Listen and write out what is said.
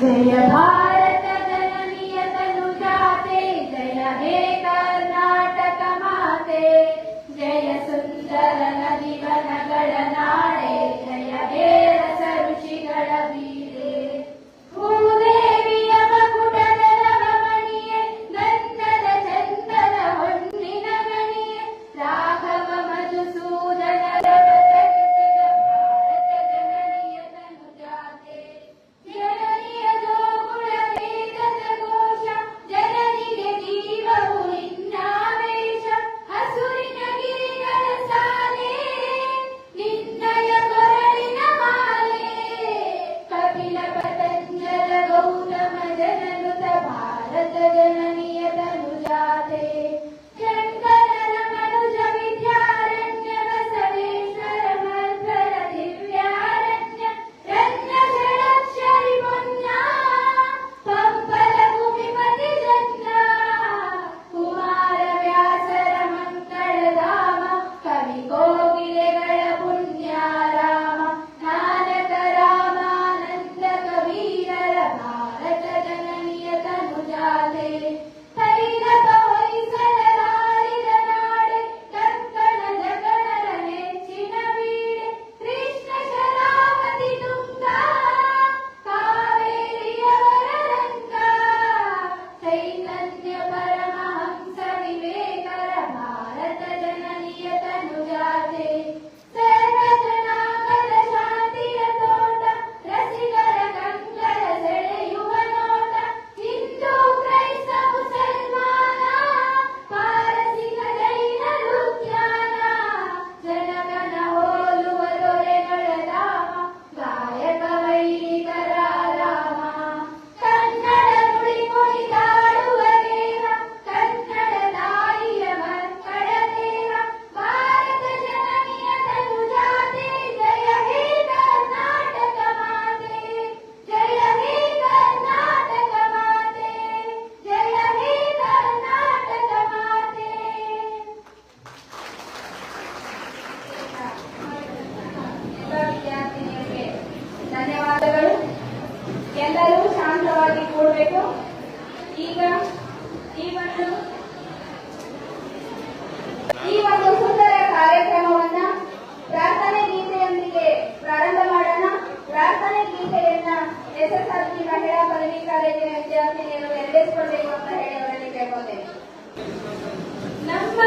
They are ಆಗಿ ಕೊಡಬೇಕು. ಈಗ ಈ ಒಂದು ಈ ಒಂದು ಸುಂದರ ಕಾರ್ಯಕ್ರಮವನ್ನ ಪ್ರಾರ್ಥನೆ ಗೀತೆಯೊಂದಿಗೆ ಪ್ರಾರಂಭ ಮಾಡೋಣ. ಪ್ರಾರ್ಥನೆ ಗೀತೆಯನ್ನ ಎಸ್ ಎಸ್ ಆರ್ ಜಿ ಮಹಿಳಾ ಪದವಿ ಕಾಲೇಜಿನ ವಿದ್ಯಾರ್ಥಿನಿಯರು ನೆರವೇರಿಸಿಕೊಳ್ಬೇಕು ಅಂತ ಹೇಳಿ ಅವರಲ್ಲಿ ಕೇಳ್ಕೊತೇನೆ. ನಮ್ಮ